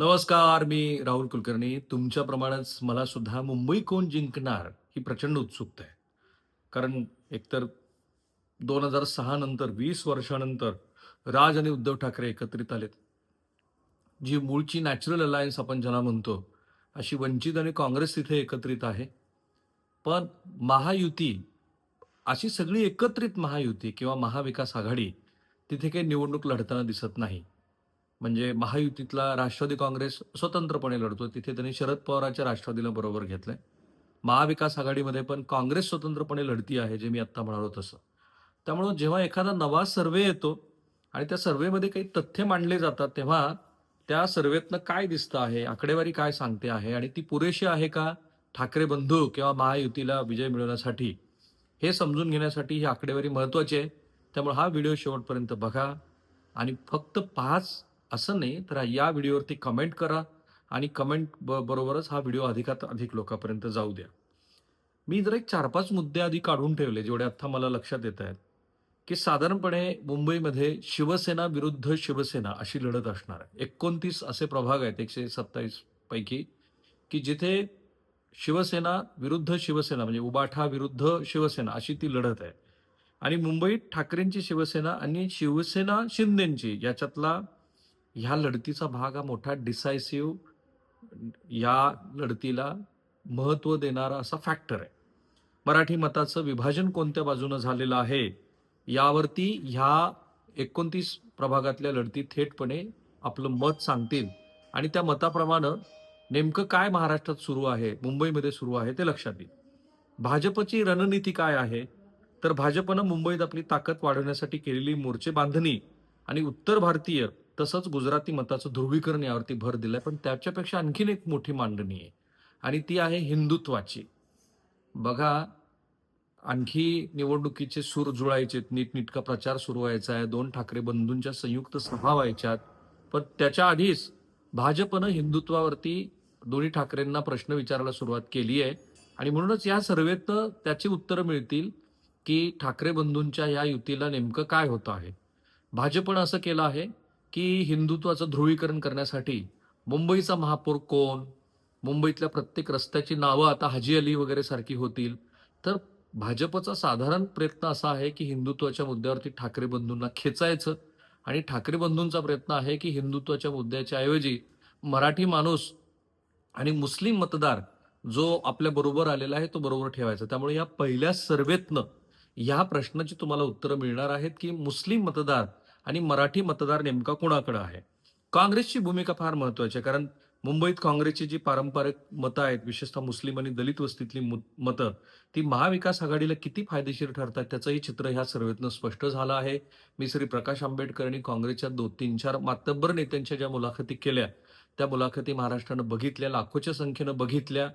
नमस्कार मी राहुल कुलकर्णी. तुमच्याप्रमाणेच मला सुद्धा मुंबई कोण जिंकणार ही प्रचंड उत्सुकता आहे. कारण एकतर दोन हजार सहा नंतर वीस वर्षानंतर राज आणि उद्धव ठाकरे एकत्रित आलेत. जी मूळची नॅचरल अलायन्स आपण ज्याला म्हणतो अशी वंचित आणि काँग्रेस तिथे एकत्रित आहे. पण महायुती अशी सगळी एकत्रित महायुती किंवा महाविकास आघाडी तिथे काही निवडणूक लढताना दिसत नाही. म्हणजे महायुतीतला राष्ट्रवादी काँग्रेस स्वतंत्रपणे लढतो तिथे त्यांनी शरद पवारांच्या राष्ट्रवादीला बरोबर घेतलंय. महाविकास आघाडीमध्ये पण काँग्रेस स्वतंत्रपणे लढती आहे जे मी आत्ता म्हणालो तसं. त्यामुळं जेव्हा एखादा नवा सर्वे येतो आणि त्या सर्वेमध्ये काही तथ्य मांडले जातात तेव्हा त्या सर्वेतनं काय दिसतं आहे आकडेवारी काय सांगते आहे आणि ती पुरेशी आहे का ठाकरे बंधू किंवा महायुतीला विजय मिळवण्यासाठी? हे समजून घेण्यासाठी ही आकडेवारी महत्वाची आहे. त्यामुळे हा व्हिडिओ शेवटपर्यंत बघा आणि फक्त पाच असं नाही तर या व्हिडिओवरती कमेंट करा आणि कमेंट ब बरोबरच हा व्हिडिओ अधिकात अधिक लोकांपर्यंत जाऊ द्या. मी जर एक चार पाच मुद्दे आधी काढून ठेवले जेवढे आत्ता मला लक्षात येत आहेत की साधारणपणे मुंबईमध्ये शिवसेना विरुद्ध शिवसेना अशी लढत असणार आहे. एकोणतीस असे प्रभाग आहेत एकशे सत्तावीस पैकी की जिथे शिवसेना विरुद्ध शिवसेना म्हणजे उबाठा विरुद्ध शिवसेना अशी ती लढत आहे. आणि मुंबईत ठाकरेंची शिवसेना आणि शिवसेना शिंदेंची याच्यातला ह्या लढतीचा भाग हा मोठा डिसायसिव्ह या लढतीला महत्त्व देणारा असा फॅक्टर आहे. मराठी मताचं विभाजन कोणत्या बाजूनं झालेलं आहे? यावरती ह्या एकोणतीस प्रभागातल्या लढती थेटपणे आपलं मत सांगतील. आणि त्या मताप्रमाणे नेमकं काय महाराष्ट्रात सुरू आहे? मुंबईमध्ये सुरू आहे ते लक्षात येईल. भाजपची रणनीती काय आहे? तर भाजपनं मुंबईत आपली ताकद वाढवण्यासाठी केलेली मोर्चे बांधणी आणि उत्तर भारतीय तसंच गुजराती मताचं ध्रुवीकरण यावरती भर दिलाय पण त्याच्यापेक्षा आणखीन एक मोठी मांडणी आहे आणि ती आहे हिंदुत्वाची. बघा आणखी निवडणुकीचे सूर जुळायचे नीटनीटका प्रचार सुरू व्हायचा आहे दोन ठाकरे बंधूंच्या संयुक्त सभा व्हायच्यात पण त्याच्या आधीच भाजपनं हिंदुत्वावरती दोन्ही ठाकरेंना प्रश्न विचारायला सुरुवात केली आहे आणि म्हणूनच या सर्वेतनं त्याची उत्तरं मिळतील की ठाकरे बंधूंच्या या युतीला नेमकं काय होतं आहे. भाजपनं असं केलं आहे की हिंदुत्वाचं ध्रुवीकरण करण्यासाठी मुंबईचा महापौर कोण मुंबईतल्या प्रत्येक रस्त्याची नावं आता हाजी अली वगैरे सारखी होतील. तर भाजपचा साधारण प्रयत्न असा आहे की हिंदुत्वाच्या मुद्द्यावरती ठाकरे बंधूंना खेचायचं. आणि ठाकरे बंधूंचा प्रयत्न आहे की हिंदुत्वाच्या मुद्द्याच्या ऐवजी मराठी माणूस आणि मुस्लिम मतदार जो आपल्या बरोबर आलेला आहे तो बरोबर ठेवायचा. त्यामुळे या पहिल्या सर्वेतनं या प्रश्नाची तुम्हाला उत्तरं मिळणार आहेत की मुस्लिम मतदार आणि मराठी मतदार नेमका कोणाकडे आहे? काँग्रेसची भूमिका फार महत्वाची आहे कारण मुंबईत काँग्रेसची जी पारंपरिक मतं आहेत विशेषतः मुस्लिम आणि दलित वस्तीतली मु- मतं ती महाविकास आघाडीला किती फायदेशीर ठरतात त्याचंही चित्र ह्या सर्वेतनं स्पष्ट झालं आहे. मी श्री प्रकाश आंबेडकर यांनी काँग्रेसच्या दोन तीन चार मातब्बर नेत्यांच्या ज्या मुलाखती केल्या त्या मुलाखती महाराष्ट्रानं बघितल्या लाखोच्या संख्येनं बघितल्या.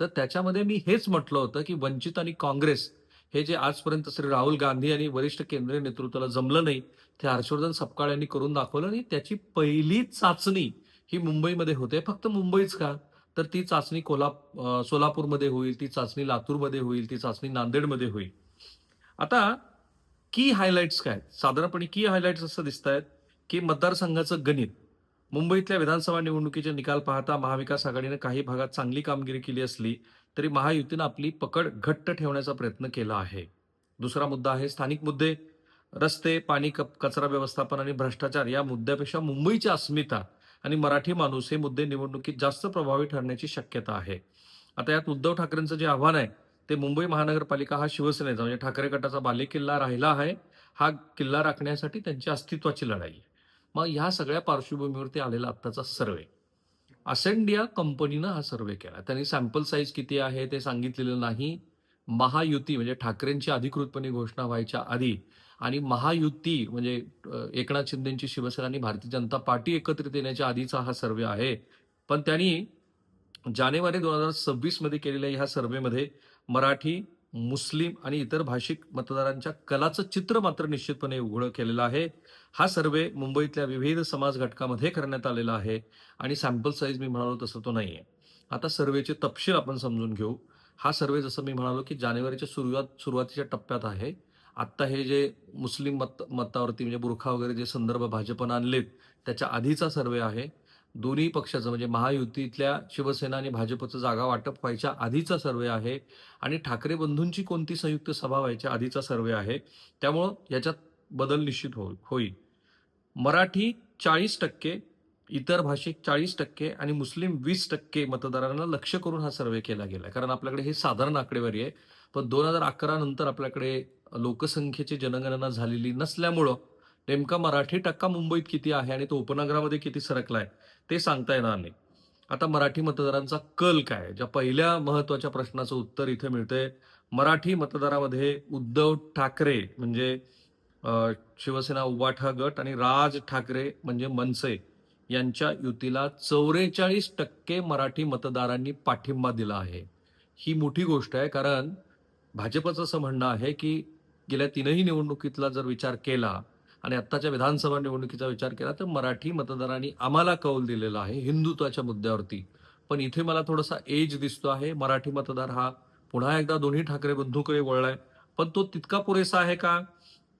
तर त्याच्यामध्ये मी हेच म्हटलं होतं की वंचित आणि काँग्रेस हे जे आजपर्यंत श्री राहुल गांधी आणि वरिष्ठ केंद्रीय नेतृत्वाला जमलं नाही ते हर्षवर्धन सपकाळ यांनी करून दाखवलं आणि त्याची पहिली चाचणी ही मुंबईमध्ये होते. फक्त मुंबईच का? तर ती चाचणी कोल्हा सोलापूरमध्ये होईल ती चाचणी लातूरमध्ये होईल ती चाचणी नांदेडमध्ये होईल. आता की हायलाइट्स काय? साधारणपणे की हायलाइट्स असं दिसत आहेत की मतदारसंघाचं गणित. मुंबईतल्या विधानसभा निवडणुकीचे निकाल पाहता महाविकास आघाडीनं काही भागात चांगली कामगिरी केली असली तरी महायुतीनं आपली पकड घट्ट ठेवण्याचा प्रयत्न केला आहे. दुसरा मुद्दा आहे स्थानिक मुद्दे. रस्ते पाणी कप कचरा व्यवस्थापन आणि भ्रष्टाचार या मुद्द्यापेक्षा मुंबईची अस्मिता आणि मराठी माणूस हे मुद्दे निवडणुकीत जास्त प्रभावी ठरण्याची शक्यता आहे. आता यात उद्धव ठाकरेंचं जे आव्हान आहे ते मुंबई महानगरपालिका हा शिवसेनेचा म्हणजे ठाकरे गटाचा बालेकिल्ला राहिला आहे हा किल्ला राखण्यासाठी त्यांची अस्तित्वाची लढाई. आहे मग ह्या सगळ्या पार्श्वभूमीवरती आलेला आत्ताचा सर्वे. असेंडिया कंपनीनं हा सर्वे केला. त्यांनी सॅम्पल साईज किती आहे ते सांगितलेलं नाही. महायुती म्हणजे ठाकरेंची अधिकृतपणे घोषणा व्हायच्या आधी आणि महायुती म्हणजे एकनाथ शिंदेची शिवसेना आणि भारतीय जनता पार्टी एकत्रित येण्याच्या आधीचा हा सर्वे आहे. पण त्यांनी जानेवारी दोन हजार सव्वीसमध्ये केलेल्या ह्या सर्वेमध्ये मराठी मुस्लिम आणि इतर भाषिक मतदारांच्या कलाचं चित्र मात्र निश्चितपणे उघड केलेलं आहे. हा सर्वे मुंबईतल्या विविध समाज घटकामध्ये करण्यात आलेला आहे आणि सॅम्पल साईज मी म्हणालो तसं तो नाही आहे आता सर्वेचे तपशील आपण समजून घेऊ. हा सर्वे जसं मी म्हणालो की जानेवारीच्या सुरुवात सुरुवातीच्या टप्प्यात आहे. आत्ता हे जे मुस्लिम मत मतावरती म्हणजे बुरखा वगैरे जे संदर्भ भाजपनं आणलेत त्याच्या आधीचा सर्वे आहे. दोन्ही पक्षाचं म्हणजे महायुतीतल्या शिवसेना आणि भाजपचं जागा वाटप व्हायच्या आधीचा सर्वे आहे आणि ठाकरे बंधूंची कोणती संयुक्त सभा व्हायच्या आधीचा सर्वे आहे त्यामुळं याच्यात बदल निश्चित हो होईल. मराठी चाळीस टक्के इतर भाषिक चाळीस टक्के आणि मुस्लिम वीस टक्के मतदारांना लक्ष करून हा सर्वे केला गेला कारण आपल्याकडे हे साधारण आकडेवारी आहे पण दोन हजार अकरा नंतर आपल्याकडे लोकसंख्येची जनगणना झालेली नसल्यामुळं नेमका मराठी टक्का मुंबईत किती आहे आणि तो उपनगरामध्ये किती सरकलाय ते सांगता येणार नाही. आता मराठी मतदारांचा कल काय ज्या पहिल्या महत्त्वाच्या प्रश्नाचं उत्तर इथे मिळतंय मराठी मतदारामध्ये उद्धव ठाकरे म्हणजे शिवसेना उबाठा गट आणि राज ठाकरे म्हणजे मनसे यांच्या युतीला चौवेचाळीस टक्के मराठी मतदारांनी पाठिंबा दिला आहे. ही मोठी गोष्ट आहे कारण भाजपचं असं म्हणणं आहे की गेल्या तीनही निवडणुकीतला जर विचार केला आणि आत्ताच्या विधानसभा निवडणुकीचा विचार केला तर मराठी मतदारांनी आम्हाला कौल दिलेला आहे हिंदुत्वाच्या मुद्द्यावरती. पण इथे मला थोडासा एज दिसतो आहे. मराठी मतदार हा पुन्हा एकदा दोन्ही ठाकरे बंधूकडे वळलाय. पण तो तितका पुरेसा आहे का?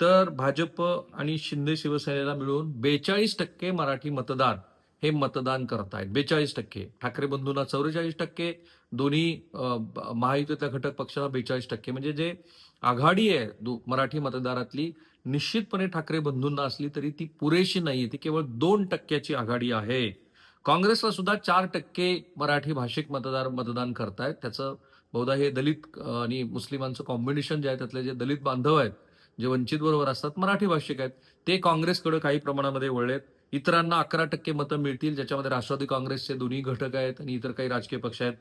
तर भाजप आणि शिंदे शिवसेनेला मिळून बेचाळीस टक्के मराठी मतदार हे मतदान करतायत. बेचाळीस टक्के. ठाकरे बंधूंना चौवेचाळीस टक्के. दोन्ही अ, महायुतीतल्या घटक पक्षाला बेचाळीस टक्के. म्हणजे जे आघाडी आहे दो- मराठी मतदारातली निश्चितपणे ठाकरे बंधूंना असली तरी ती पुरेशी नाही ती केवळ दोन टक्क्याची आघाडी आहे. काँग्रेसला सुद्धा चार टक्के मराठी भाषिक मतदार मतदान करतायत. त्याचं बहुधा हे दलित आणि मुस्लिमांचं कॉम्बिनेशन जे आहे त्यातले जे दलित बांधव आहेत जे वंचित बरोबर असतात मराठी भाषिक आहेत ते काँग्रेसकडे काही प्रमाणामध्ये वळलेत. इतरांना अकरा टक्के मतं मिळतील ज्याच्यामध्ये राष्ट्रवादी काँग्रेसचे दोन्ही घटक आहेत आणि इतर काही राजकीय पक्ष आहेत.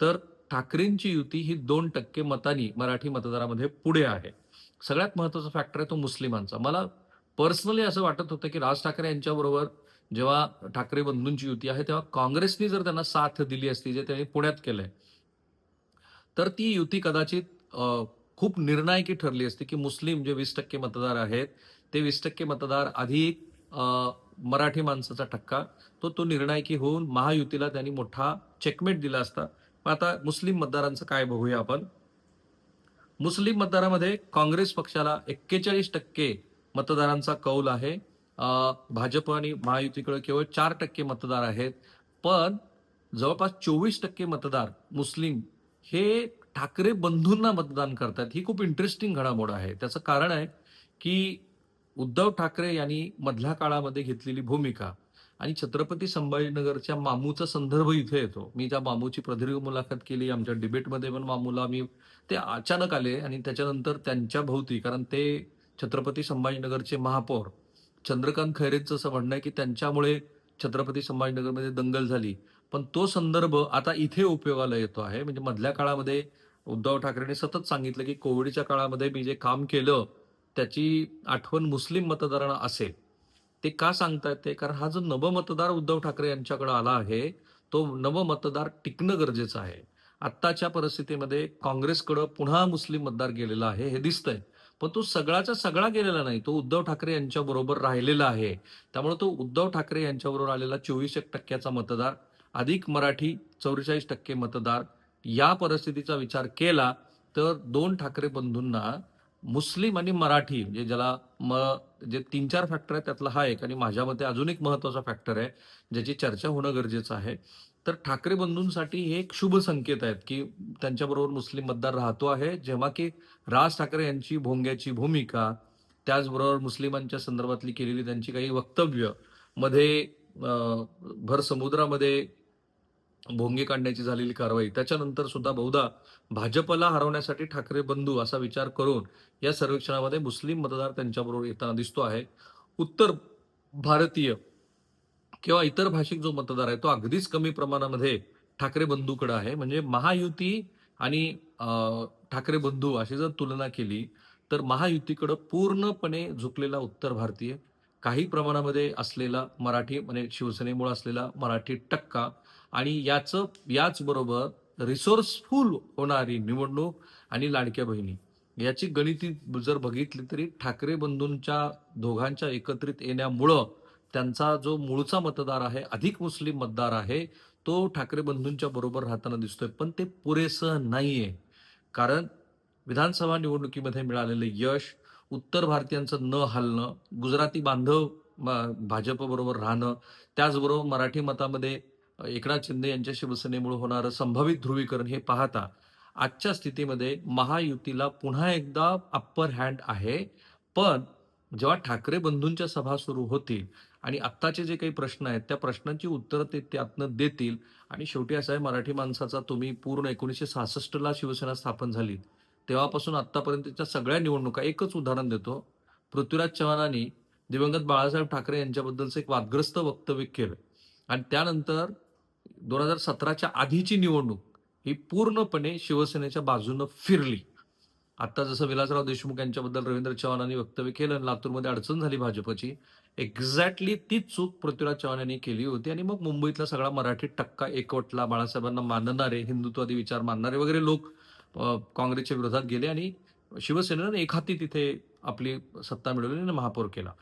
तर ठाकरेंची युती ही दोन टक्के मतांनी मराठी मतदारामध्ये पुढे आहे. सगळ्यात महत्त्वाचा फॅक्टर आहे तो मुस्लिमांचा. मला पर्सनली असं वाटत होतं की राज ठाकरे यांच्याबरोबर जेव्हा ठाकरे बंधूंची युती आहे तेव्हा काँग्रेसनी जर त्यांना साथ दिली असती जे त्यांनी पुण्यात केलंय तर ती युती कदाचित खूप निर्णायकी ठरली असती की मुस्लिम जे वीस टक्के मतदार आहेत ते वीस टक्के मतदार अधिक मराठी माणसाचा ठक्का तो तो निर्णायकी होऊन महायुतीला त्यांनी मोठा चेकमेट दिला असता. पण आता मुस्लिम मतदारांचं काय बघूया आपण? मुस्लिम मतदारामध्ये काँग्रेस पक्षाला एक्केचाळीस टक्के मतदारांचा कौल आहे. भाजप आणि महायुतीकडे केवळ चार टक्के मतदार आहेत. पण जवळपास चोवीस टक्के मतदार मुस्लिम हे ठाकरे बंधूंना मतदान करतात. ही खूप इंटरेस्टिंग घडामोड आहे. त्याचं कारण आहे की उद्धव ठाकरे यांनी मधल्या काळामध्ये घेतलेली भूमिका आणि छत्रपती संभाजीनगरच्या मामूचा संदर्भ इथे येतो. मी त्या मामूची प्रदीर्घ मुलाखत केली आमच्या डिबेटमध्ये पण मामूला मी ते अचानक आले आणि त्याच्यानंतर त्यांच्या भोवती कारण ते छत्रपती संभाजीनगरचे महापौर चंद्रकांत खैरेंचं असं म्हणणं आहे की त्यांच्यामुळे छत्रपती संभाजीनगरमध्ये दंगल झाली. पण तो संदर्भ आता इथे उपयोगाला येतो आहे. म्हणजे मधल्या काळामध्ये उद्धव ठाकरेंनी सतत सांगितलं की कोविडच्या काळामध्ये मी जे काम केलं त्याची आठवण मुस्लिम मतदारांना असेल. ते का सांगतायत ते? कारण हा जो नवमतदार उद्धव ठाकरे यांच्याकडे आला आहे तो नवमतदार टिकणं गरजेचं आहे. आत्ताच्या परिस्थितीमध्ये काँग्रेसकडं पुन्हा मुस्लिम मतदार गेलेला आहे हे दिसतंय. पण तो सगळाचा सगळा गेलेला नाही तो उद्धव ठाकरे यांच्या बरोबर राहिलेला आहे. त्यामुळे तो उद्धव ठाकरे यांच्याबरोबर आलेला चोवीस एक टक्क्याचा मतदार अधिक मराठी चौवेचाळीस टक्के मतदार या परिस्थितीचा विचार केला तर दोन ठाकरे बंधूंना मुस्लिम आणि मराठी म्हणजे ज्याला म जे तीन चार फॅक्टर आहेत त्यातला हा एक. आणि माझ्या मते अजून एक महत्त्वाचा फॅक्टर आहे ज्याची चर्चा होणं गरजेचं आहे. तर ठाकरे बंधूंसाठी हे एक शुभ संकेत आहेत की त्यांच्याबरोबर मुस्लिम मतदार राहतो आहे. जेव्हा की राज ठाकरे यांची भोंग्याची भूमिका त्याचबरोबर मुस्लिमांच्या संदर्भातली केलेली त्यांची काही वक्तव्यमध्ये भर समुद्रामध्ये भोंगे काढण्याची झालेली कारवाई. त्याच्यानंतर सुद्धा बहुधा भाजपला हरवण्यासाठी ठाकरे बंधू असा विचार करून या सर्वेक्षणामध्ये मुस्लिम मतदार त्यांच्याबरोबर येताना दिसतो आहे. उत्तर भारतीय किंवा इतर भाषिक जो मतदार आहे तो अगदीच कमी प्रमाणामध्ये ठाकरे बंधूकडे आहे. म्हणजे महायुती आणि ठाकरे बंधू अशी जर तुलना केली तर महायुतीकडं पूर्णपणे झुकलेला उत्तर भारतीय काही प्रमाणामध्ये असलेला मराठी म्हणजे शिवसेनेमुळे असलेला मराठी टक्का आणि याचं याचबरोबर रिसोर्सफुल होणारी निवडणूक आणि लाडक्या बहिणी. याची गणिती जर बघितली तरी ठाकरे बंधूंच्या दोघांच्या एकत्रित येण्यामुळं त्यांचा जो मूळचा मतदार आहे अधिक मुस्लिम मतदार आहे तो ठाकरे बंधूंच्या बरोबर राहताना दिसतोय. पण ते पुरेसं नाहीये. कारण विधानसभा निवडणुकीमध्ये मिळालेलं यश उत्तर भारतीयांचं न हलणं गुजराती बांधव म- भाजपबरोबर राहणं त्याचबरोबर मराठी मतामध्ये एकनाथ शिंदे यांच्या शिवसेनेमुळे होणारं संभावित ध्रुवीकरण हे पाहता आजच्या स्थितीमध्ये महायुतीला पुन्हा एकदा अप्पर हँड आहे. पण जेव्हा ठाकरे बंधूंच्या सभा सुरू होतील आणि आत्ताचे जे काही प्रश्न आहेत त्या प्रश्नांची उत्तरं ते त्यातनं देतील आणि शेवटी असं आहे मराठी माणसाचा तुम्ही पूर्ण एकोणीसशे सहासष्टला शिवसेना स्थापन झाली तेव्हापासून आत्तापर्यंतच्या सगळ्या निवडणुका एकच उदाहरण देतो. पृथ्वीराज चव्हाणांनी दिवंगत बाळासाहेब ठाकरे यांच्याबद्दलचं एक वादग्रस्त वक्तव्य केलं. आणि त्यानंतर दोन हजार सतराच्या आधीची निवडणूक ही पूर्णपणे शिवसेनेच्या बाजूनं फिरली. आता जसं विलासराव देशमुख यांच्याबद्दल रवींद्र चव्हाणांनी वक्तव्य केलं आणि लातूरमध्ये अडचण झाली भाजपची एक्झॅक्टली तीच चूक पृथ्वीराज चव्हाण यांनी केली होती आणि मग मुंबईतला सगळा मराठी टक्का एकवटला बाळासाहेबांना मानणारे हिंदुत्वादी विचार मानणारे वगैरे लोक काँग्रेसच्या विरोधात गेले आणि शिवसेनेनं एकहाती तिथे आपली सत्ता मिळवली आणि महापौर केला.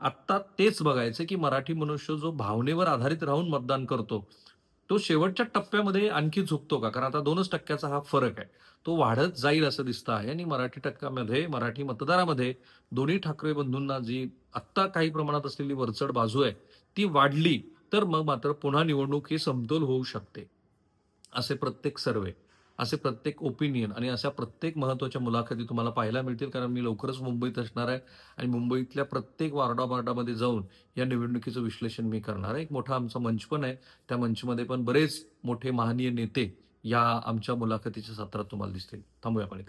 आत्ता तेच बघायचं की मराठी मनुष्य जो भावनेवर आधारित राहून मतदान करतो तो शेवटच्या टप्प्यामध्ये आणखी झुकतो का? कारण आता दोनच टक्क्याचा हा फरक आहे. तो वाढत जाईल असं दिसतं आहे आणि मराठी टक्क्यामध्ये मराठी मतदारामध्ये दोन्ही ठाकरे बंधूंना जी आत्ता काही प्रमाणात असलेली वरचढ बाजू आहे ती वाढली तर मग मात्र पुन्हा निवडणूक ही समतोल होऊ शकते असे प्रत्येक सर्वे. असे प्रत्येक ओपिनियन आणि अशा प्रत्येक महत्त्वाच्या मुलाखती तुम्हाला पाहायला मिळतील कारण मी लवकरच मुंबईत असणार आहे आणि मुंबईतल्या प्रत्येक वार्डा वार्डामध्ये जाऊन या निवडणुकीचं विश्लेषण मी करणार आहे. एक मोठा आमचा मंच पण आहे. त्या मंचमध्ये पण बरेच मोठे महानीय नेते या आमच्या मुलाखतीच्या सत्रात तुम्हाला दिसतील. थांबूया आपण